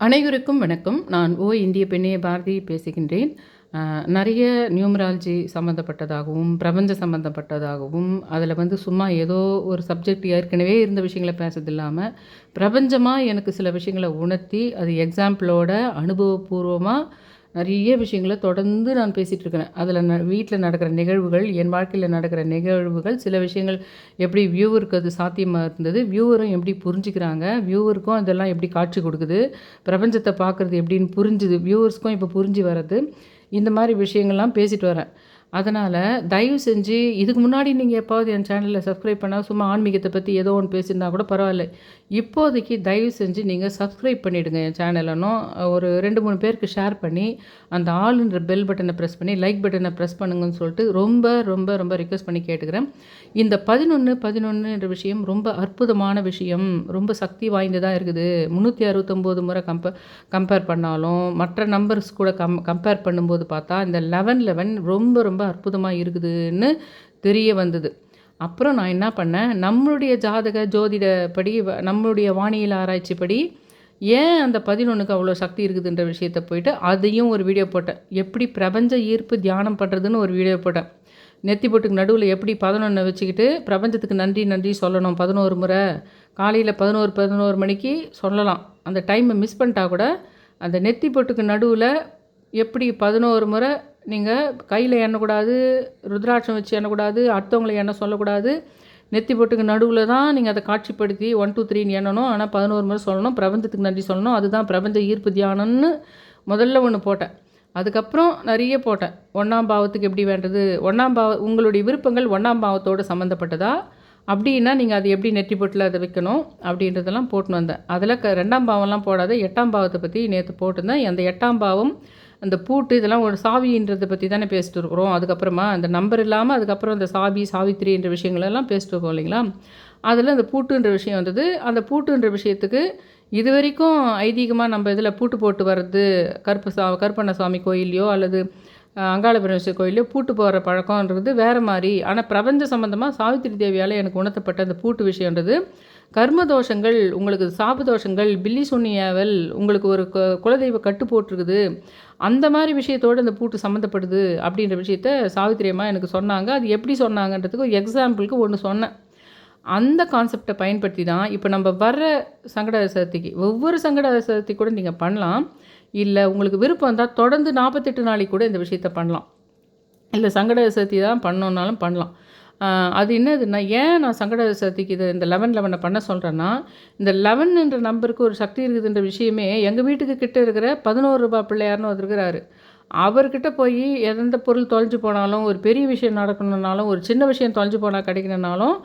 அனைவருக்கும் வணக்கம். நான் ஓ இந்திய பெண்ணே பாரதி பேசுகின்றேன். நிறைய நியூமராலஜி சம்மந்தப்பட்டதாகவும் பிரபஞ்ச சம்மந்தப்பட்டதாகவும் அதில் வந்து சும்மா ஏதோ ஒரு சப்ஜெக்ட் ஏற்கனவே இருந்த விஷயங்களை பேசுறது இல்லாமல் பிரபஞ்சமாக எனக்கு சில விஷயங்களை உணர்த்தி அது எக்ஸாம்பிளோட அனுபவபூர்வமாக நிறைய விஷயங்களை தொடர்ந்து நான் பேசிகிட்டு இருக்கிறேன். அதில் ந வீட்டில் நடக்கிற நிகழ்வுகள் என் வாழ்க்கையில் நடக்கிற நிகழ்வுகள் சில விஷயங்கள் எப்படி வியூவருக்கு அது சாத்தியமாக இருந்தது வியூவரும் எப்படி புரிஞ்சுக்கிறாங்க வியூவருக்கும் இதெல்லாம் எப்படி காட்சி கொடுக்குது பிரபஞ்சத்தை பார்க்குறது எப்படின்னு புரிஞ்சுது வியூவர்ஸ்க்கும் இப்போ புரிஞ்சு வர்றது. இந்த மாதிரி விஷயங்கள்லாம் பேசிட்டு வரேன். அதனால் தயவு செஞ்சு இதுக்கு முன்னாடி நீங்கள் எப்போவது என் சேனலில் சப்ஸ்கிரைப் பண்ணால் சும்மா ஆன்மீகத்தை பற்றி ஏதோ ஒன்று பேசியிருந்தா கூட பரவாயில்ல. இப்போதைக்கு தயவு செஞ்சு நீங்கள் சப்ஸ்கிரைப் பண்ணிவிடுங்க என் சேனலனும் ஒரு ரெண்டு மூணு பேருக்கு ஷேர் பண்ணி அந்த ஆளுன்ற பெல் பட்டனை ப்ரெஸ் பண்ணி லைக் பட்டனை ப்ரெஸ் பண்ணுங்கன்னு சொல்லிட்டு ரொம்ப ரொம்ப ரொம்ப ரிக்வெஸ்ட் பண்ணி கேட்டுக்கிறேன். இந்த பதினொன்று பதினொன்றுன்ற விஷயம் ரொம்ப அற்புதமான விஷயம். ரொம்ப சக்தி வாய்ந்ததாக இருக்குது. முந்நூற்றி அறுபத்தொம்போது முறை கம்ப கம்பேர் பண்ணாலும் மற்ற நம்பர்ஸ் கூட கம் கம்பேர் பண்ணும்போது பார்த்தா இந்த லெவன் லெவன் ரொம்ப ரொம்ப அற்புதமாக இருக்குதுன்னு தெரிய வந்தது. அப்புறம் நான் என்ன பண்ணேன்? நம்மளுடைய ஜாதக ஜோதிடப்படி வ- நம்மளுடைய வானியல் ஆராய்ச்சிப்படி ஏன் அந்த பதினொன்றுக்கு அவ்வளோ சக்தி இருக்குதுன்ற விஷயத்தை போயிட்டு அதையும் ஒரு வீடியோ போட்டேன். எப்படி பிரபஞ்ச ஈர்ப்பு தியானம் பண்ணுறதுன்னு ஒரு வீடியோ போட்டேன். நெத்தி போட்டுக்கு நடுவில் எப்படி பதினொன்று வச்சுக்கிட்டு பிரபஞ்சத்துக்கு நன்றி நன்றி சொல்லணும். பதினோரு முறை. காலையில் பதினோரு பதினோரு மணிக்கு சொல்லலாம். அந்த டைமை மிஸ் பண்ணிட்டா கூட அந்த நெத்தி போட்டுக்கு நடுவில் எப்படி பதினோரு முறை நீங்கள் கையில் எண்ணக்கூடாது ருத்ராட்சம் வச்சு எண்ணக்கூடாது அடுத்தவங்களை எண்ண சொல்லக்கூடாது. நெத்தி போட்டுக்கு நடுவில் தான் நீங்கள் அதை காட்சிப்படுத்தி ஒன் டூ த்ரீன்னு எண்ணணும். ஆனால் பதினோரு முறை சொல்லணும். பிரபஞ்சத்துக்கு நன்றி சொல்லணும். அதுதான் பிரபஞ்ச ஈர்ப்பு தியானம்னு முதல்ல ஒன்று போட்டேன். அதுக்கப்புறம் நிறைய போட்டேன். ஒன்றாம் பாவத்துக்கு எப்படி வேண்டது? ஒன்றாம் பாவ உங்களுடைய விருப்பங்கள் ஒன்றாம் பாவத்தோடு சம்மந்தப்பட்டதா அப்படின்னா நீங்கள் அது எப்படி நெற்றி பொட்டில் அதை வைக்கணும்? அப்படின்றதெல்லாம் போட்டுன்னு வந்தேன். அதில் க ரெண்டாம் பாவம்லாம் போடாத எட்டாம் பாவத்தை பற்றி நேற்று போட்டிருந்தேன். அந்த எட்டாம் பாவம் அந்த பூட்டு இதெல்லாம் ஒரு சாவின்றதை பற்றி தானே பேசிட்டு இருக்கிறோம். அதுக்கப்புறமா அந்த நம்பர் இல்லாமல் அதுக்கப்புறம் அந்த சாவி சாவித்திரின்ற விஷயங்களெல்லாம் பேசிட்டு இருக்கோம் இல்லைங்களா? அதில் அந்த பூட்டுன்ற விஷயம் வந்தது. அந்த பூட்டுன்ற விஷயத்துக்கு இது வரைக்கும் ஐதீகமாக நம்ம இதில் பூட்டு போட்டு வர்றது கருப்பு சா கருப்பண்ண சுவாமி கோயில்லையோ அல்லது அஹ், அங்காள கோயிலையோ பூட்டு போகிற பழக்கம்ன்றது வேறு மாதிரி ஆனால் பிரபஞ்ச சம்மந்தமாக சாவித்திரி தேவியால் எனக்கு உணர்த்தப்பட்ட அந்த பூட்டு விஷயன்றது கர்ம தோஷங்கள் உங்களுக்கு சாப தோஷங்கள் பில்லி சுண்ணியாவல் உங்களுக்கு ஒரு கு- குலதெய்வ கட்டு போட்டிருக்குது. அந்த மாதிரி விஷயத்தோடு அந்த பூட்டு சம்மந்தப்படுது அப்படின்ற விஷயத்த சாவித்திரி அம்மா எனக்கு சொன்னாங்க. அது எப்படி சொன்னாங்கன்றதுக்கு ஒரு எக்ஸாம்பிளுக்கு ஒன்று சொன்னேன். அந்த கான்செப்டை பயன்படுத்தி தான் இப்போ நம்ம வர்ற சங்கட சதுர்த்திக்கு ஒவ்வொரு சங்கட சதுர்த்தி கூட நீங்கள் பண்ணலாம். இல்லை உங்களுக்கு விருப்பம் இருந்தால் தொடர்ந்து நாற்பத்தெட்டு நாளைக்கு கூட இந்த விஷயத்த பண்ணலாம். இல்லை சங்கட சதுர்த்தி தான் பண்ணோன்னாலும் பண்ணலாம். அது என்னதுன்னா ஏன் நான் சங்கட சதுர்த்திக்கு இது இந்த லெவன் லெவனை பண்ண சொல்கிறேன்னா இந்த லெவன்ன்ற நம்பருக்கு ஒரு சக்தி இருக்குதுன்ற விஷயமே எங்கள் வீட்டுக்கு கிட்ட இருக்கிற பதினோரு ரூபாய் பிள்ளையார்னு ஒருத்தர் இருக்கிறாரு. அவர்கிட்ட போய் எந்த பொருள் தொலைஞ்சு போனாலும் ஒரு பெரிய விஷயம் நடக்கணுன்னாலும் ஒரு சின்ன விஷயம் தொலைஞ்சு போனால் கிடைக்கணுன்னாலும்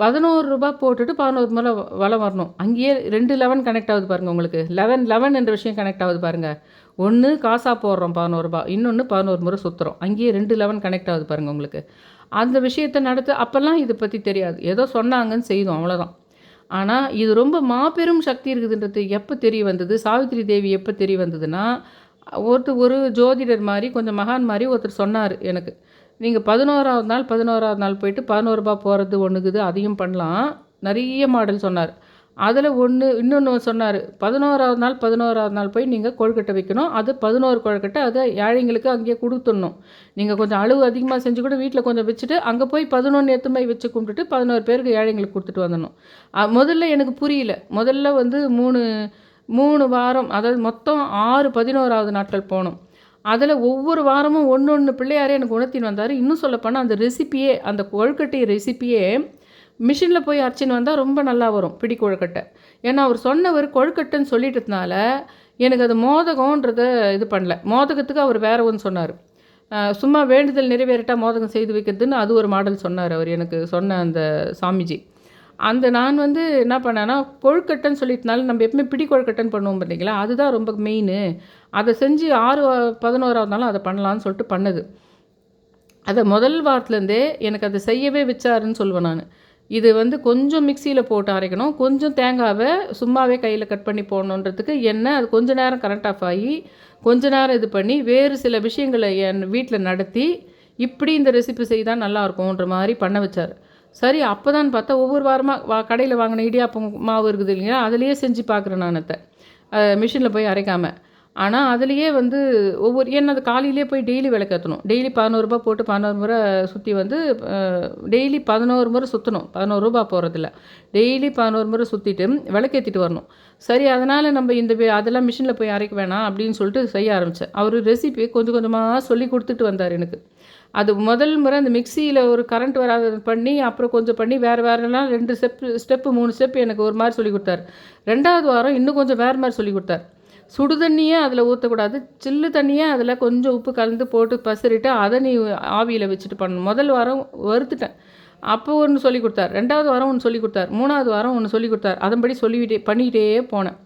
பதினோரு ரூபா போட்டுட்டு பதினோரு முறை வளம் வரணும். அங்கேயே ரெண்டு லெவன் கனெக்ட் ஆகுது பாருங்கள் உங்களுக்கு. லெவன் லெவன் என்ற விஷயம் கனெக்ட் ஆகுது பாருங்கள் ஒன்று காசாக போடுறோம் பதினோரு ரூபா இன்னொன்று பதினோரு முறை சுற்றுறோம் அங்கேயே ரெண்டு லெவன் கனெக்ட் ஆகுது பாருங்கள் உங்களுக்கு. அந்த விஷயத்தை நடத்து அப்போல்லாம் இதை பற்றி தெரியாது. ஏதோ சொன்னாங்கன்னு செய்தோம் அவ்வளோதான் ஆனால் இது ரொம்ப மாபெரும் சக்தி இருக்குதுன்றது எப்போ தெரிய வந்தது? சாவித்திரி தேவி எப்போ தெரிய வந்ததுன்னா ஒருத்தர் ஒரு ஜோதிடர் மாதிரி கொஞ்சம் மகான் மாதிரி ஒருத்தர் சொன்னார் எனக்கு. நீங்கள் பதினோராவது நாள் பதினோராவது நாள் போயிட்டு பதினோருபா போகிறது ஒன்றுக்குது அதையும் பண்ணலாம். நிறைய மாடல் சொன்னார். அதில் ஒன்று இன்னொன்று சொன்னார். பதினோராவது நாள் பதினோராவது நாள் போய் நீங்கள் கொழுக்கட்டை வைக்கணும். அது பதினோரு கொழுக்கட்டை அதை ஏழைங்களுக்கு அங்கேயே கொடுத்துடணும். நீங்கள் கொஞ்சம் அளவு அதிகமாக செஞ்சு கூட வீட்டில் கொஞ்சம் வச்சுட்டு அங்கே போய் பதினொன்று எத்து போய் வச்சு கும்பிட்டுட்டு பதினோரு பேருக்கு ஏழைங்களுக்கு கொடுத்துட்டு வந்துடணும். முதல்ல எனக்கு புரியல. முதல்ல வந்து மூணு மூணு வாரம் அதாவது மொத்தம் ஆறு பதினோராவது நாட்கள் போகணும். அதில் ஒவ்வொரு வாரமும் ஒன்று ஒன்று பிள்ளையாரே எனக்கு உணர்த்தின்னு வந்தார். இன்னும் சொல்லப்போனால் அந்த ரெசிப்பியே அந்த கொழுக்கட்டை ரெசிப்பியே மிஷினில் போய் அரைச்சின்னு வந்தால் ரொம்ப நல்லா வரும் பிடி கொழுக்கட்டை. ஏன்னா அவர் சொன்னவர் கொழுக்கட்டைன்னு சொல்லிட்டதுனால எனக்கு அது மோதகம்ன்றத இது பண்ணல. மோதகத்துக்கு அவர் வேற ஒன்று சொன்னார். சும்மா வேண்டுதல் நிறைவேறிட்டா மோதகம் செய்து வைக்கிறதுன்னு அது ஒரு மாடல் சொன்னார் அவர் எனக்கு சொன்ன அந்த சாமிஜி. அந்த நான் வந்து என்ன பண்ணேன்னா கொழுக்கட்டைன்னு சொல்லிட்டனால நம்ம எப்பவுமே பிடி கொழுக்கட்டைன்னு பண்ணுவோம் பார்த்தீங்களா அதுதான் ரொம்ப மெயின் அதை செஞ்சு ஆறு பதினோராவது நாளும் அதை பண்ணலான்னு சொல்லிட்டு பண்ணுது. அதை முதல் வாரத்துலேருந்தே எனக்கு அதை செய்யவே வச்சாருன்னு சொல்லுவேன் நான். இது வந்து கொஞ்சம் மிக்சியில் போட்டு அரைக்கணும். கொஞ்சம் தேங்காவை சும்மாவே கையில் கட் பண்ணி போடணுன்றதுக்கு எண்ணெய் அது கொஞ்ச நேரம் கரண்ட் ஆஃப் ஆகி கொஞ்ச நேரம் இது பண்ணி வேறு சில விஷயங்களை என் வீட்டில் நடத்தி இப்படி இந்த ரெசிபி செய்தால் நல்லாயிருக்கும்ன்ற மாதிரி பண்ண வச்சார். சரி அப்போ தான் பார்த்தா ஒவ்வொரு வாரமாக வா கடையில் வாங்கின இடியாப்பம் மாவு இருக்குது இல்லைங்களா அதுலேயே செஞ்சு பார்க்குறேன் நான் அதை மிஷினில் போய் அரைக்காமல் ஆனால் அதுலேயே வந்து ஒவ்வொரு ஏன்னா அது காலையிலே போய் டெய்லி விளக்கேற்றணும் டெய்லி பதினோருபா போட்டு பதினோரு முறை சுற்றி வந்து டெய்லி பதினோரு முறை சுற்றணும் பதினோரு ரூபா போகிறதில்ல டெய்லி பதினோரு முறை சுற்றிட்டு விளக்கேற்றிட்டு வரணும். சரி அதனால் நம்ம இந்த அதெல்லாம் மிஷினில் போய் அரைக்க வேணாம் அப்படின்னு சொல்லிட்டு செய்ய ஆரம்பித்தேன் அவர் ரெசிபி கொஞ்சம் கொஞ்சமாக சொல்லி கொடுத்துட்டு வந்தார் எனக்கு. அது முதல் முறை அந்த மிக்சியில் ஒரு கரண்ட் வராத பண்ணி அப்புறம் கொஞ்சம் பண்ணி வேறு வேறுலாம் ரெண்டு ஸ்டெப் ஸ்டெப்பு மூணு ஸ்டெப் எனக்கு ஒரு மாதிரி சொல்லி கொடுத்தாரு. ரெண்டாவது வாரம் இன்னும் கொஞ்சம் வேறு மாதிரி சொல்லி கொடுத்தாரு. சுடு தண்ணியே அதில் ஊற்றக்கூடாது சில்லு தண்ணியே அதில் கொஞ்சம் உப்பு கலந்து போட்டு பசறிட்டு அதை நீ ஆவியில் வச்சுட்டு பண்ணணும். முதல் வாரம் வறுத்துட்டேன். அப்போ ஒன்று சொல்லி கொடுத்தார். ரெண்டாவது வாரம் ஒன்று சொல்லி கொடுத்தார். மூணாவது வாரம் ஒன்று சொல்லி கொடுத்தார். அதன்படி சொல்லிக்கிட்டே பண்ணிக்கிட்டே போனேன்.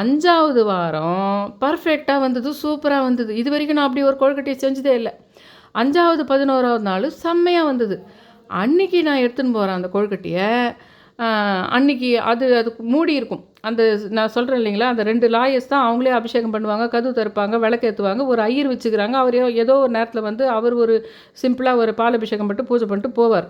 அஞ்சாவது வாரம் பர்ஃபெக்டாக வந்தது சூப்பராக வந்தது. இது வரைக்கும் நான் அப்படி ஒரு கொழுக்கட்டையை செஞ்சதே இல்லை. அஞ்சாவது பதினோராவது நாள் செம்மையாக வந்தது. அன்னைக்கு நான் எடுத்துன்னு போகிறேன் அந்த கொழுக்கட்டையை அன்னைக்கு அது அது மூடி இருக்கும். அந்த நான் சொல்கிறேன் இல்லைங்களா அந்த ரெண்டு லாயர்ஸ் தான் அவங்களே அபிஷேகம் பண்ணுவாங்க கதவு திறப்பாங்க விளக்கேற்றுவாங்க ஒரு ஐயர் வச்சுக்கிறாங்க. அவர் ஏதோ- ஏதோ ஒரு நேரத்தில் வந்து அவர் ஒரு சிம்பிளாக ஒரு பால் அபிஷேகம் பண்ணிட்டு பூஜை பண்ணிட்டு போவார்.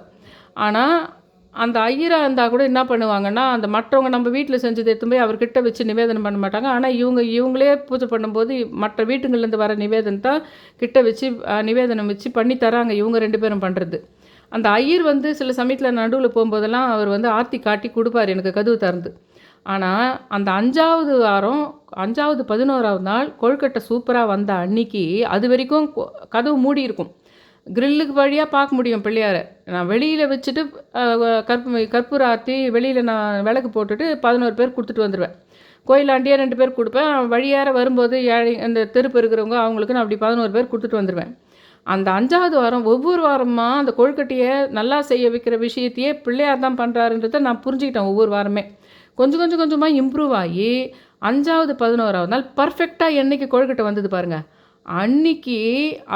ஆனால் அந்த ஐயராக இருந்தால் கூட என்ன பண்ணுவாங்கன்னா அந்த மற்றவங்க நம்ம வீட்டில் செஞ்சது எடுத்து போய் அவர்கிட்ட வச்சு நிவேதனம் பண்ண மாட்டாங்க. ஆனால் இவங்க இவங்களே பூஜை பண்ணும்போது மற்ற வீட்டுங்கள்லேருந்து வர நிவேதனத்தை கிட்ட வச்சு நிவேதனம் வச்சு பண்ணி தராங்க. இவங்க ரெண்டு பேரும் பண்ணுறது அந்த ஐயர் வந்து சில சமயத்தில் நடுவில் போகும்போதெல்லாம் அவர் வந்து ஆர்த்தி காட்டி கொடுப்பார் எனக்கு கதவு திறந்து. ஆனால் அந்த அஞ்சாவது வாரம் அஞ்சாவது பதினோராவது நாள் கொழுக்கட்டை சூப்பராக வந்த அன்னைக்கு அது வரைக்கும் கொ- கதவு மூடி இருக்கும் கிரில்லுக்கு வழியாக பார்க்க முடியும் பிள்ளையாரை. நான் வெளியில் வச்சுட்டு கற்பு கற்பூர ஆர்த்தி வெளியில் நான் விளக்கு போட்டுட்டு பதினோரு பேர் கொடுத்துட்டு வந்துடுவேன் கோயிலாண்டியே ரெண்டு பேர் கொடுப்பேன். வழியார வரும்போது ஏழை அந்த தெருப்பு இருக்கிறவங்க அவங்களுக்கு நான் அப்படி பதினோரு பேர் கொடுத்துட்டு வந்துடுவேன் அந்த அஞ்சாவது வாரம் ஒவ்வொரு வாரமாக அந்த கொழுக்கட்டையை நல்லா செய்ய வைக்கிற விஷயத்தையே பிள்ளையார் தான் பண்ணுறாருன்றதை நான் புரிஞ்சுக்கிட்டேன் ஒவ்வொரு வாரமே. கொஞ்சம் கொஞ்சம் கொஞ்சமாக இம்ப்ரூவ் ஆகி அஞ்சாவது பதினோராவது நாள் பர்ஃபெக்டாக என்றைக்கு கொழுக்கட்டை வந்தது பாருங்கள் அன்னைக்கு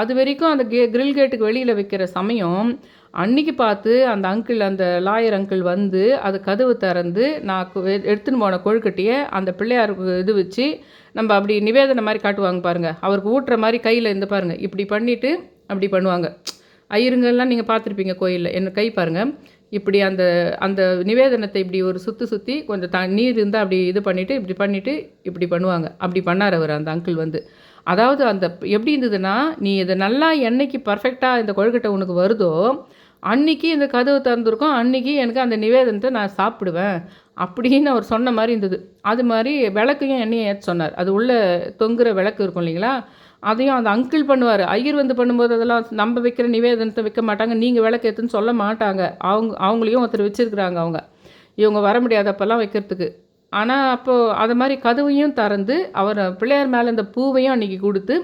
அது வரைக்கும் அந்த கே கிரில் கேட்டுக்கு வெளியில் வைக்கிற சமயம் அன்னைக்கு பார்த்து அந்த அங்கிள் அந்த லாயர் அங்கிள் வந்து அது கதவு திறந்து நான் எடுத்துன்னு போன கொழுக்கட்டையை அந்த பிள்ளையாருக்கு இது வச்சு நம்ம அப்படி நிவேதனை மாதிரி காட்டுவாங்க பாருங்கள் அவருக்கு ஊட்டுற மாதிரி கையில் இருந்து பாருங்கள் இப்படி பண்ணிவிட்டு அப்படி பண்ணுவாங்க. ஐயருங்கள்லாம் நீங்கள் பார்த்துருப்பீங்க கோயிலில். என்ன கை பாருங்க. இப்படி அந்த அந்த நிவேதனத்தை இப்படி ஒரு சுற்றி சுற்றி கொஞ்சம் த நீர் இருந்தால் அப்படி இது பண்ணிவிட்டு இப்படி பண்ணிவிட்டு இப்படி பண்ணுவாங்க. அப்படி பண்ணார் அவர் அந்த அங்கிள் வந்து. அதாவது அந்த எப்படி இருந்ததுன்னா நீ இதை நல்லா என்னைக்கு பர்ஃபெக்டாக இந்த கொழுக்கட்டை உனக்கு வருதோ அன்னைக்கு இந்த கதவு திறந்துருக்கும் அன்னைக்கு எனக்கு அந்த நிவேதனத்தை நான் சாப்பிடுவேன் அப்படின்னு அவர் சொன்ன மாதிரி இருந்தது. அது மாதிரி விளக்கையும் எண்ணெயும் ஏற்ற சொன்னார். அது உள்ள தொங்குற விளக்கு இருக்கும் இல்லைங்களா? அதையும் அந்த அங்கிள் பண்ணுவார். ஐயர் வந்து பண்ணும்போது அதெல்லாம் நம்ம வைக்கிற நிவேதனத்தை வைக்க மாட்டாங்க. நீங்கள் விளக்கு ஏற்றுன்னு சொல்ல மாட்டாங்க. அவங்க அவங்களையும் ஒருத்தர் வச்சுருக்குறாங்க அவங்க. இவங்க வர முடியாதப்பெல்லாம் வைக்கிறதுக்கு. ஆனால் அப்போது அது மாதிரி கதவையும் திறந்து அவர் பிள்ளையார் மேலே இந்த பூவையும் அன்றைக்கி கொடுத்து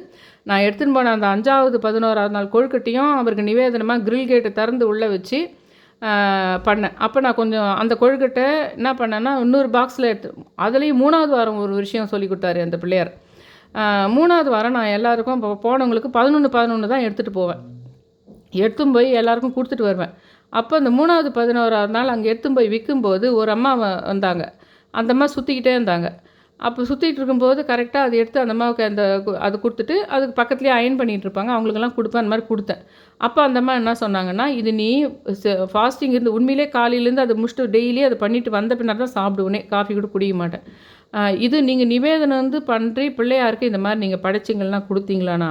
நான் எடுத்துன்னு போன அந்த அஞ்சாவது பதினோராவது நாள் கொழுக்கட்டையும் அவருக்கு நிவேதனமாக கிரில் கேட்டை திறந்து உள்ளே வச்சு பண்ணேன். அப்போ நான் கொஞ்சம் அந்த கொழுக்கட்டை என்ன பண்ணேன்னா இன்னொரு பாக்ஸில் எடுத்து அதுலேயும் மூணாவது வாரம் ஒரு விஷயம் சொல்லி கொடுத்தாரு அந்த பிள்ளையார். மூணாவது வாரம் நான் எல்லாருக்கும் இப்போ போனவங்களுக்கு பதினொன்று பதினொன்று தான் எடுத்துகிட்டு போவேன். எடுத்துன்னு போய் எல்லாருக்கும் கொடுத்துட்டு வருவேன். அப்போ அந்த மூணாவது பதினோராவது நாள் அங்கே எடுத்துன்னு போய் விற்கும்போது ஒரு அம்மா வந்தாங்க. அந்த மாதிரி சுற்றிக்கிட்டே இருந்தாங்க. அப்போ சுற்றிட்டு இருக்கும்போது கரெக்டாக அதை எடுத்து அந்த அம்மாவுக்கு அந்த அது கொடுத்துட்டு அதுக்கு பக்கத்துலேயே அயன் பண்ணிகிட்டு இருப்பாங்க. அவங்களுக்கெல்லாம் கொடுப்பேன். அந்த மாதிரி கொடுத்தேன். அப்போ அந்த அம்மா என்ன சொன்னாங்கன்னா இது நீ ஃபாஸ்டிங் இருந்து உண்மையிலே காலையிலேருந்து அதை முடிச்சுட்டு டெய்லி அதை பண்ணிட்டு வந்த பின்னர் தான் சாப்பிடுவேனே. காஃபி கூட குடிக்க மாட்டேன். இது நீங்கள் நிவேதனம் வந்து பண்ணுறி பிள்ளையாருக்கு இந்த மாதிரி நீங்கள் படைச்சிங்கள்லாம் கொடுத்தீங்களான்னா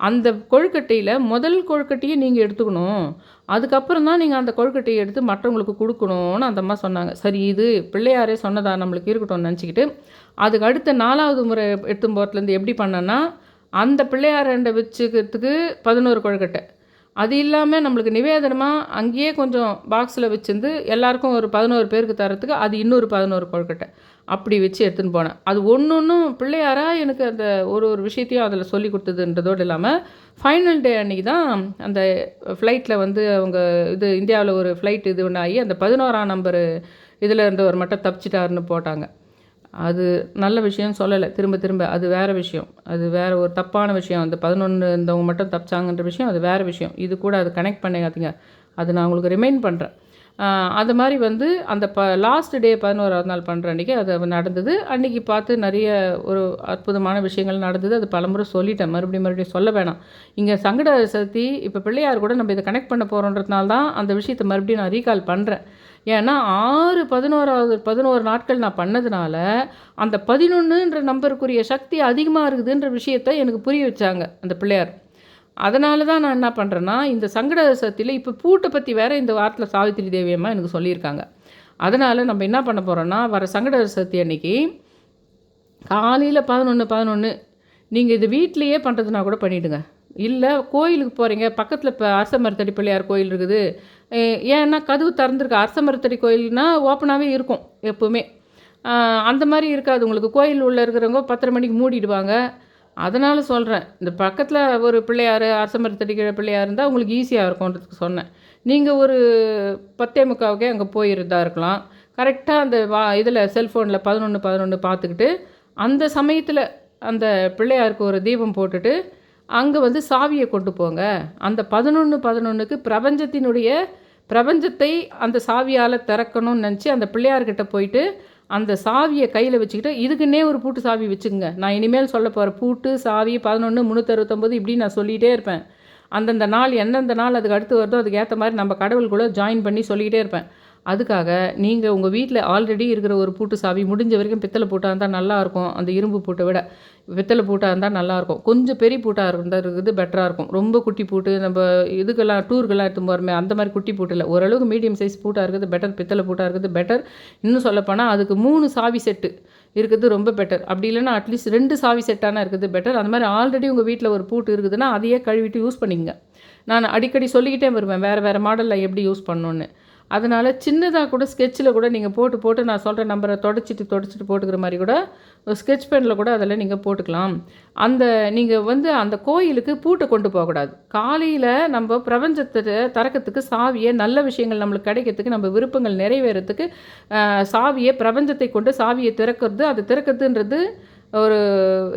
அந்த கொழுக்கட்டையில் முதல் கொழுக்கட்டையை நீங்கள் எடுத்துக்கணும். அதுக்கப்புறம் தான் நீங்கள் அந்த கொழுக்கட்டையை எடுத்து மற்றவங்களுக்கு கொடுக்கணும்னு அந்த அம்மா சொன்னாங்க. சரி இது பிள்ளையாரே சொன்னதா நம்மளுக்கு இருக்கட்டும்னு நினச்சிக்கிட்டு அதுக்கு அடுத்த நாலாவது முறை எடுத்தும் போகிறதுலேருந்து எப்படி பண்ணேன்னா அந்த பிள்ளையாரண்டை வச்சுக்கிறதுக்கு பதினோரு கொழுக்கட்டை. அது இல்லாமல் நம்மளுக்கு நிவேதனமாக அங்கேயே கொஞ்சம் பாக்ஸில் வச்சுருந்து எல்லாருக்கும் ஒரு பதினோரு பேருக்கு தரத்துக்கு அது இன்னொரு பதினோரு கொழுக்கட்டை. அப்படி வச்சு எடுத்துன்னு போனேன். அது ஒன்று ஒன்றும் பிள்ளையாராக எனக்கு அந்த ஒரு ஒரு விஷயத்தையும் அதில் சொல்லி கொடுத்ததுன்றதோடு இல்லாமல் ஃபைனல் டே அன்றைக்கி தான் அந்த ஃப்ளைட்டில் வந்து அவங்க இது இந்தியாவில் ஒரு ஃப்ளைட் இது ஒன்று ஆகி அந்த பதினோராம் நம்பரு இதில் ஒரு மட்டும் தப்பிச்சிட்டாருன்னு போட்டாங்க. அது நல்ல விஷயம் சொல்லலை. திரும்ப திரும்ப அது வேறு விஷயம். அது வேறு ஒரு தப்பான விஷயம். அந்த பதினொன்று இருந்தவங்க மட்டும் தப்பிச்சாங்கன்ற விஷயம் அது வேறு விஷயம். இது கூட அது கனெக்ட் பண்ணிக்காதீங்க அது நான் உங்களுக்கு ரிமைண்ட் பண்ணுறேன் அது மாதிரி வந்து அந்த ப லாஸ்ட் டே பதினோராவது நாள் பண்ணுற அன்றைக்கி அது நடந்தது. அன்றைக்கி பார்த்து நிறைய ஒரு அற்புதமான விஷயங்கள் நடந்தது. அது பலமுறை சொல்லிட்டேன். மறுபடியும் மறுபடியும் சொல்ல வேணாம். இங்கே சங்கட சக்தி இப்போ பிள்ளையார் கூட நம்ம இதை கனெக்ட் பண்ண போகிறோன்றதுனால தான் அந்த விஷயத்தை மறுபடியும் நான் ரீகால் பண்ணுறேன் ஏன்னா ஆறு பதினோராவது பதினோரு நாட்கள் நான் பண்ணதுனால அந்த பதினொன்றுன்ற நம்பருக்குரிய சக்தி அதிகமாக இருக்குதுன்ற விஷயத்த எனக்கு புரிய வச்சாங்க அந்த பிள்ளையார். அதனால தான் நான் என்ன பண்ணுறேன்னா இந்த சங்கட சக்தியில் இப்போ பூட்டை பற்றி வேறு இந்த வாரத்தில் சாவித்திரி தேவியம்மா எனக்கு சொல்லியிருக்காங்க. அதனால் நம்ம என்ன பண்ண போகிறோன்னா வர சங்கட சக்தி அன்னைக்கு காலையில் பதினொன்று பதினொன்று நீங்கள் இது வீட்லேயே பண்ணுறதுனா கூட பண்ணிவிடுங்க இல்லை கோயிலுக்கு போகிறீங்க பக்கத்தில் இப்போ அரச மரத்தடி பிள்ளையார் கோயில் இருக்குது. ஏன்னா கதவு திறந்துருக்கு அரச மரத்தடி கோயில்னா ஓப்பனாகவே இருக்கும் எப்போவுமே. அந்த மாதிரி இருக்காது. உங்களுக்கு கோயில் உள்ளே இருக்கிறவங்க பத்தரை மணிக்கு மூடிடுவாங்க. அதனால் சொல்கிறேன் இந்த பக்கத்தில் ஒரு பிள்ளையார் அரசமரத்தடிக்கிற மரத்தடி பிள்ளையார் இருந்தால் உங்களுக்கு ஈஸியாக இருக்கும்ன்றதுக்கு சொன்னேன். நீங்கள் ஒரு பத்தே முக்காவுக்கே அங்கே போயிருந்தா இருக்கலாம். கரெக்டாக அந்த வா இதில் செல்ஃபோனில் பதினொன்று பதினொன்று பார்த்துக்கிட்டு அந்த சமயத்தில் அந்த பிள்ளையாருக்கு ஒரு தீபம் போட்டுட்டு அங்கே வந்து சாவியை கொண்டு போங்க. அந்த பதினொன்று பதினொன்றுக்கு பிரபஞ்சத்தினுடைய பிரபஞ்சத்தை அந்த சாவியால் திறக்கணும்னு நினச்சி அந்த பிள்ளையார்கிட்ட போயிட்டு அந்த சாவியை கையில் வச்சுக்கிட்டு இதுக்குன்னே ஒரு பூட்டு சாவி வச்சுக்கோங்க. நான் இனிமேல் சொல்ல போகிற பூட்டு சாவி பதினொன்று முந்நூற்றறுபத்தொம்பது இப்படி நான் சொல்லிகிட்டே இருப்பேன். அந்தந்த நாள் எந்தெந்த நாள் அதுக்கு அடுத்து வருதோ அதுக்கு ஏற்ற மாதிரி நம்ம கடவுள் கூட ஜாயின் பண்ணி சொல்லிக்கிட்டே இருப்பேன். அதுக்காக நீங்கள் உங்கள் வீட்டில் ஆல்ரெடி இருக்கிற ஒரு பூட்டு சாவி முடிஞ்ச வரைக்கும் பித்தளை பூட்டாக இருந்தால் நல்லாயிருக்கும் அந்த இரும்பு பூட்டை விட பித்தளை பூட்டாக இருந்தால் நல்லாயிருக்கும் கொஞ்சம் பெரிய பூட்டாக இருந்தால் இருக்குது பெட்டராக இருக்கும். ரொம்ப குட்டி பூட்டு நம்ம இதுக்கெல்லாம் டூருக்கெல்லாம் எடுத்து போகிறோமே அந்த மாதிரி குட்டி பூட்டு இல்லை. ஓரளவுக்கு மீடியம் சைஸ் பூட்டாக இருக்குது பெட்டர் பித்தளை பூட்டாக இருக்குது பெட்டர் இன்னும் சொல்லப்போனால் அதுக்கு மூணு சாவி செட்டு இருக்குது ரொம்ப பெட்டர் அப்படி இல்லைன்னா அட்லீஸ்ட் ரெண்டு சாவி செட்டான இருக்குது பெட்டர் அந்த மாதிரி ஆல்ரெடி உங்கள் வீட்டில் ஒரு பூட்டு இருக்குதுன்னா அதையே கழுவிட்டு யூஸ் பண்ணிக்கங்க. நான் அடிக்கடி சொல்லிக்கிட்டே வருவேன் வேறு வேறு மாடலில் எப்படி யூஸ் பண்ணணுன்னு அதனால் சின்னதாக கூட ஸ்கெட்சில் கூட நீங்கள் போட்டு போட்டு நான் சொல்கிற நம்பரை தொடச்சிட்டு தொடச்சிட்டு போட்டுக்கிற மாதிரி கூட ஸ்கெட்ச் பெனில் கூட அதில் நீங்கள் போட்டுக்கலாம். அந்த நீங்கள் வந்து அந்த கோயிலுக்கு பூட்டை கொண்டு போகக்கூடாது. காலையில் நம்ம பிரபஞ்சத்தை திறக்கிறதுக்கு சாவியை நல்ல விஷயங்கள் நம்மளுக்கு கிடைக்கிறதுக்கு நம்ம விருப்பங்கள் நிறைவேறத்துக்கு சாவியை பிரபஞ்சத்தை கொண்டு சாவியை திறக்கிறது அது திறக்கிறதுன்றது ஒரு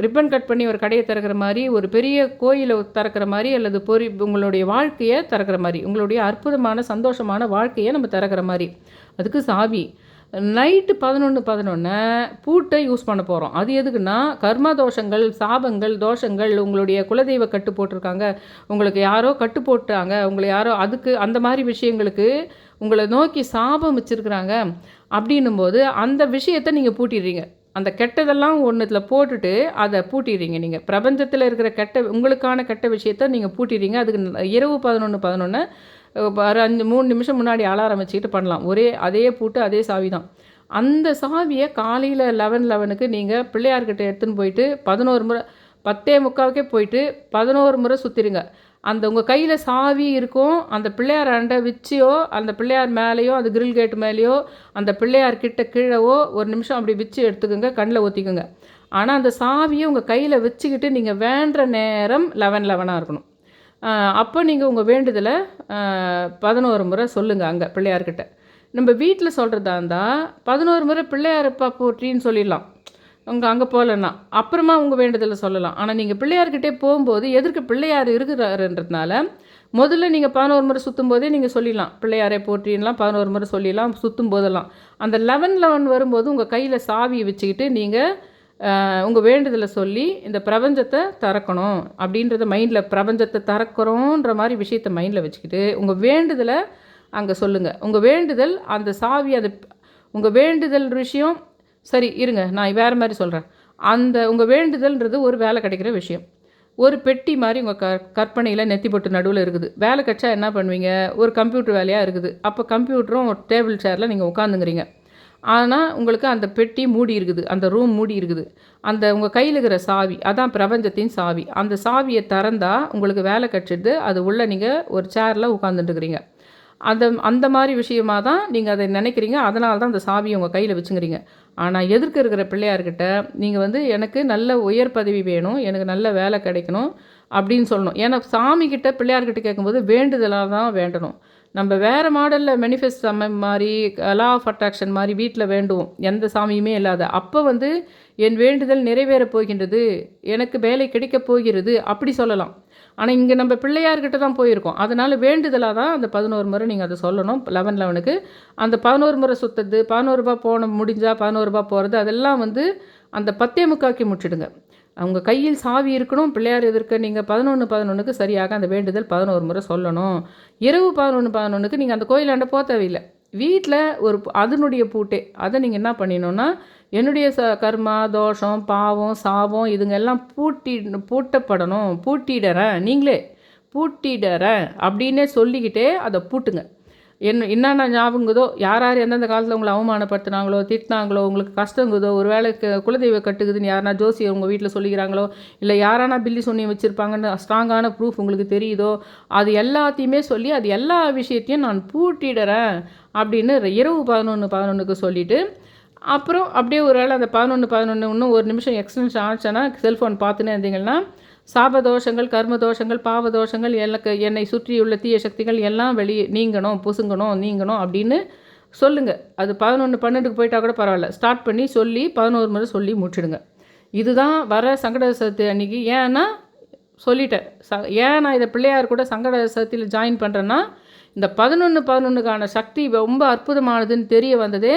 ரிப்பன் கட் பண்ணி ஒரு கடையை திறக்கிற மாதிரி ஒரு பெரிய கோயிலை திறக்கிற மாதிரி அல்லது பொறி உங்களுடைய வாழ்க்கையை திறக்கிற மாதிரி உங்களுடைய அற்புதமான சந்தோஷமான வாழ்க்கையை நம்ம திறக்கிற மாதிரி. அதுக்கு சாவி. நைட்டு பதினொன்று பதினொன்று பூட்டை யூஸ் பண்ண போகிறோம் அது எதுக்குன்னா கர்ம தோஷங்கள் சாபங்கள் தோஷங்கள் உங்களுடைய குலதெய்வ கட்டு போட்டிருக்காங்க. உங்களுக்கு யாரோ கட்டு போட்டாங்க. உங்களை யாரோ அதுக்கு அந்த மாதிரி விஷயங்களுக்கு உங்களை நோக்கி சாபம் வச்சுருக்குறாங்க. அப்படின்னும் போது அந்த விஷயத்தை நீங்கள் பூட்டிடுறீங்க. அந்த கெட்டதெல்லாம் ஒன்றுத்தில் போட்டுட்டு அதை பூட்டிடுறீங்க நீங்கள் பிரபஞ்சத்தில் இருக்கிற கெட்ட உங்களுக்கான கெட்ட விஷயத்த நீங்கள் பூட்டிடுறீங்க. அதுக்கு இரவு பதினொன்று பதினொன்று ஒரு அஞ்சு மூணு நிமிஷம் முன்னாடி அலாரம் வச்சுக்கிட்டு பண்ணலாம். ஒரே அதே பூட்டு அதே சாவி தான். அந்த சாவியை காலையில் லெவன் லெவனுக்கு நீங்கள் பிள்ளையார்கிட்ட எடுத்துன்னு போயிட்டு பதினோரு முறை பத்தே முக்காவுக்கே போயிட்டு பதினோரு முறை சுற்றிடுங்க அந்த உங்கள் கையில் சாவி இருக்கும் அந்த பிள்ளையார் அண்டை விச்சியோ அந்த பிள்ளையார் மேலேயோ அந்த கிரில் கேட் மேலேயோ அந்த பிள்ளையார் கிட்ட கீழவோ ஒரு நிமிஷம் அப்படி விச்சு எடுத்துக்கோங்க கண்ணில் ஊற்றிக்கோங்க ஆனால் அந்த சாவியை உங்கள் கையில் வச்சுக்கிட்டு நீங்கள் வேண்டுற நேரம் லெவன் லெவனாக இருக்கணும். அப்போ நீங்கள் உங்கள் வேண்டுதலை பதினோரு முறை சொல்லுங்கள் அங்கே பிள்ளையார்கிட்ட. நம்ம வீட்டில் சொல்கிறதா இருந்தால் பதினோரு முறை பிள்ளையாரப்பா போற்றின்னு சொல்லிடலாம். அங்கே அங்கே போகலன்னா அப்புறமா உங்கள் வேண்டுதலை சொல்லலாம். ஆனால் நீங்கள் பிள்ளையார்கிட்டே போகும்போது எதிர்க்க பிள்ளையார் இருக்கிறாருன்றதுனால முதல்ல நீங்கள் பதினோரு முறை சுற்றும் போதே நீங்கள் சொல்லிடலாம். பிள்ளையாரே போற்றின்லாம் பதினோரு முறை சொல்லிடலாம் சுற்றும் போதெல்லாம் அந்த லெவன் லெவன் வரும்போது உங்கள் கையில் சாவியை வச்சுக்கிட்டு நீங்கள் உங்கள் வேண்டுதலை சொல்லி இந்த பிரபஞ்சத்தை திறக்கணும் அப்படின்றத மைண்டில் பிரபஞ்சத்தை திறக்கிறோன்ற மாதிரி விஷயத்தை மைண்டில் வச்சுக்கிட்டு உங்கள் வேண்டுதலை அங்கே சொல்லுங்கள் உங்கள் வேண்டுதல் அந்த சாவி அது உங்கள் வேண்டுதல் விஷயம் சரி இருங்க நான் வேறு மாதிரி சொல்கிறேன் அந்த உங்கள் வேண்டுதல்ன்றது ஒரு வேலை கிடைக்கிற விஷயம். ஒரு பெட்டி மாதிரி உங்கள் க கற்பனையில் நெத்தி போட்டு நடுவில் இருக்குது. வேலை கிடச்சா என்ன பண்ணுவீங்க? ஒரு கம்ப்யூட்டர் வேலையாக இருக்குது. அப்போ கம்ப்யூட்டரும் டேபிள் சேரில் நீங்கள் உட்காந்துங்கிறீங்க. ஆனால் உங்களுக்கு அந்த பெட்டி மூடி இருக்குது. அந்த ரூம் மூடி இருக்குது. அந்த உங்கள் கையில் இருக்கிற சாவி அதான் பிரபஞ்சத்தின் சாவி. அந்த சாவியை திறந்தால் உங்களுக்கு வேலை கிடச்சிடுது. அது உள்ளே நீங்கள் ஒரு சேரில் உட்காந்துட்டுருக்கிறீங்க அந்த அந்த மாதிரி விஷயமா தான் நீங்கள் அதை நினைக்கிறீங்க. அதனால தான் அந்த சாவியை உங்கள் கையில் வச்சுக்கிறீங்க ஆனால் எதிர்க்க இருக்கிற பிள்ளையார்கிட்ட நீங்கள் வந்து எனக்கு நல்ல உயர் பதவி வேணும் எனக்கு நல்ல வேலை கிடைக்கணும் அப்படின்னு சொல்லணும். ஏன்னா சாமிக்கிட்ட பிள்ளையார்கிட்ட கேட்கும்போது வேண்டுதலாக தான் வேண்டணும். நம்ம வேறு மாடலில் மெனிஃபெஸ்ட் சம மாதிரி லா ஆஃப் அட்ராக்ஷன் மாதிரி வீட்டில் வேண்டுவோம். எந்த சாமியுமே இல்லாத. அப்போ வந்து என் வேண்டுதல் நிறைவேறப் போகின்றது எனக்கு வேலை கிடைக்கப் போகிறது அப்படி சொல்லலாம். ஆனால் இங்கே நம்ம பிள்ளையார்கிட்ட தான் போயிருக்கோம். அதனால் வேண்டுதலாக தான் அந்த பதினோரு முறை நீங்கள் அதை சொல்லணும். லெவன் லெவனுக்கு அந்த பதினோரு முறை சுற்றுறது பதினோரு ரூபா போன முடிஞ்சால் பதினோரு ரூபா போகிறது அதெல்லாம் வந்து அந்த பத்தே முக்காக்கி முடிச்சிடுங்க அவங்க கையில் சாவி இருக்கணும் பிள்ளையார் எதிர்க்க நீங்கள் பதினொன்று பதினொன்றுக்கு சரியாக அந்த வேண்டுதல் பதினோரு முறை சொல்லணும். இரவு பதினொன்று பதினொன்றுக்கு நீங்கள் அந்த கோயிலாண்ட போக தேவையில்லை. வீட்டில் ஒரு அதனுடைய பூட்டே. அதை நீங்கள் என்ன பண்ணினோன்னா என்னுடைய ச கர்மா தோஷம் பாவம் சாபம் இதுங்க எல்லாம் பூட்டி பூட்டப்படணும். பூட்டிடுறேன். நீங்களே. பூட்டிடுறேன். அப்படின்னே சொல்லிக்கிட்டே அதை பூட்டுங்க. என்ன என்னென்ன ஞாபகங்குதோ யார் யார் எந்தெந்த காலத்தில் உங்களை அவமானப்படுத்துனாங்களோ திட்டினாங்களோ உங்களுக்கு கஷ்டங்குதோ ஒரு வேளைக்கு குலதெய்வ கட்டுக்குதுன்னு யாருனா ஜோசி உங்கள் வீட்டில் சொல்லிக்கிறாங்களோ இல்லை யாரானா பில்லி சொன்னி வச்சுருப்பாங்கன்னு ஸ்ட்ராங்கான ப்ரூஃப் உங்களுக்கு தெரியுதோ அது எல்லாத்தையுமே சொல்லி அது எல்லா விஷயத்தையும் நான் பூட்டிடுறேன் அப்படின்னு இரவு பதினொன்று பதினொன்றுக்கு சொல்லிவிட்டு அப்புறம் அப்படியே ஒரு வேளை அந்த பதினொன்று பதினொன்று இன்னும் ஒரு நிமிஷம் எக்ஸ்டென்ஷன் ஆச்சுன்னா செல்ஃபோன் பார்த்துன்னே இருந்தீங்கன்னா சாப தோஷங்கள் கர்ம தோஷங்கள் பாவ தோஷங்கள் எனக்கு என்னை சுற்றியுள்ள தீய சக்திகள் எல்லாம் வெளியே நீங்கணும் புசுங்கணும் நீங்கணும் அப்படின்னு சொல்லுங்கள் அது பதினொன்று பன்னெண்டுக்கு போயிட்டால் கூட பரவாயில்ல. ஸ்டார்ட் பண்ணி சொல்லி பதினோரு முறை சொல்லி முடிச்சிடுங்க. இதுதான் வர சங்கட சதுர்த்தி அன்னைக்கு. ஏன்னா சொல்லிட்டேன். ச ஏன் நான் இதை பிள்ளையார் கூட சங்கட சதுர்த்தியில் ஜாயின் பண்ணுறேன்னா இந்த பதினொன்று பதினொன்றுக்கான சக்தி ரொம்ப அற்புதமானதுன்னு தெரிய வந்ததே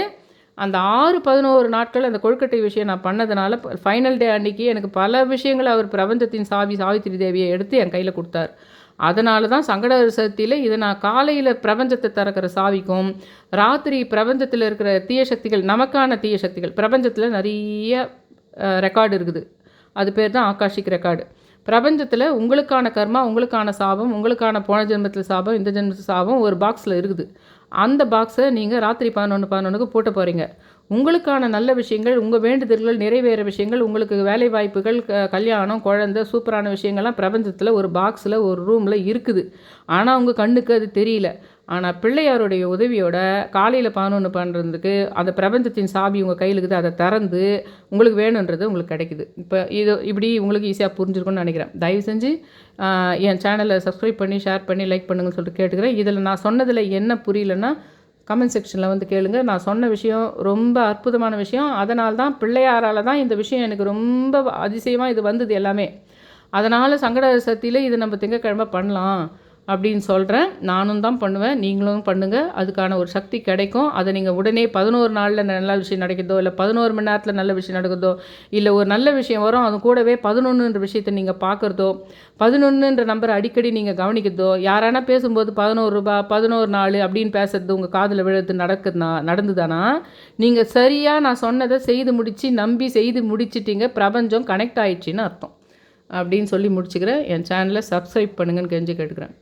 அந்த ஆறு பதினோரு நாட்கள் அந்த கொழுக்கட்டை விஷயம் நான் பண்ணதுனால ஃபைனல் டே அன்னைக்கு எனக்கு பல விஷயங்கள் அவர் பிரபஞ்சத்தின் சாவி சாவித்திரி தேவியை எடுத்து என் கையில் கொடுத்தார். அதனால தான் சங்கட சக்தியில் இதை நான் காலையில் பிரபஞ்சத்தை திறக்கிற சாவிக்கும் ராத்திரி பிரபஞ்சத்தில் இருக்கிற தீய சக்திகள் நமக்கான தீய சக்திகள் பிரபஞ்சத்தில் நிறைய ரெக்கார்டு இருக்குது. அது பேர் தான் ஆகாஷிக் ரெக்கார்டு பிரபஞ்சத்தில் உங்களுக்கான கர்மா உங்களுக்கான சாபம் உங்களுக்கான போன ஜென்மத்தில் சாபம் இந்த ஜென்மத்தில் சாபம் ஒரு பாக்ஸில் இருக்குது. அந்த பாக்ஸை நீங்கள் ராத்திரி பதினொன்று பதினொன்றுக்கு போட்டு போகிறீங்க உங்களுக்கான நல்ல விஷயங்கள் உங்கள் வேண்டுதல்கள் நிறைவேற விஷயங்கள் உங்களுக்கு வேலை வாய்ப்புகள் க கல்யாணம் குழந்தை சூப்பரான விஷயங்கள்லாம் பிரபஞ்சத்தில் ஒரு பாக்ஸில் ஒரு ரூமில் இருக்குது. ஆனால் உங்கள் கண்ணுக்கு அது தெரியல. ஆனால் பிள்ளையாருடைய உதவியோட காலையில் பதினொன்று பண்ணுறதுக்கு அந்த பிரபஞ்சத்தின் சாவி உங்கள் கையில் இருக்குது அதை திறந்து உங்களுக்கு வேணுன்றது உங்களுக்கு கிடைக்குது. இப்போ இது இப்படி உங்களுக்கு ஈஸியாக புரிஞ்சிருக்கும்னு நினைக்கிறேன். தயவு செஞ்சு என் சேனலை சப்ஸ்கிரைப் பண்ணி ஷேர் பண்ணி லைக் பண்ணுங்கன்னு சொல்லிட்டு கேட்டுக்கிறேன். இதில் நான் சொன்னதில் என்ன புரியலன்னா கமெண்ட் செக்ஷனில் வந்து கேளுங்க. நான் சொன்ன விஷயம் ரொம்ப அற்புதமான விஷயம். அதனால தான் பிள்ளையாரால் தான் இந்த விஷயம் எனக்கு ரொம்ப அதிசயமாக இது வந்தது எல்லாமே. அதனால் சங்கட சக்தியில் இது நம்ம திங்கக்கிழமை பண்ணலாம். அப்படின்னு சொல்கிறேன் நானும் தான் பண்ணுவேன். நீங்களும் பண்ணுங்கள் அதுக்கான ஒரு சக்தி கிடைக்கும். அதை நீங்கள் உடனே பதினோரு நாளில் நல்ல விஷயம் நடக்குதோ இல்லை பதினோரு மணி நேரத்தில் நல்ல விஷயம் நடக்குதோ இல்லை ஒரு நல்ல விஷயம் வரும் அது கூடவே பதினொன்றுன்ற விஷயத்தை நீங்கள் பார்க்குறதோ பதினொன்றுன்ற நம்பரை அடிக்கடி நீங்கள் கவனிக்கிறதோ யாரானா பேசும்போது பதினோரு ரூபா பதினோரு நாள் அப்படின்னு பேசுறது உங்கள் காதில் விழுறது நடக்குதுனா நடந்துதானா? நீங்கள் சரியாக நான் சொன்னதை செய்து முடித்து நம்பி செய்து முடிச்சிட்டீங்க. பிரபஞ்சம் கனெக்ட் ஆயிடுச்சின்னு அர்த்தம். அப்படின்னு சொல்லி முடிச்சுக்கிறேன். என் சேனலை சப்ஸ்கிரைப் பண்ணுங்கன்னு கெஞ்சி கேட்டுக்கிறேன்.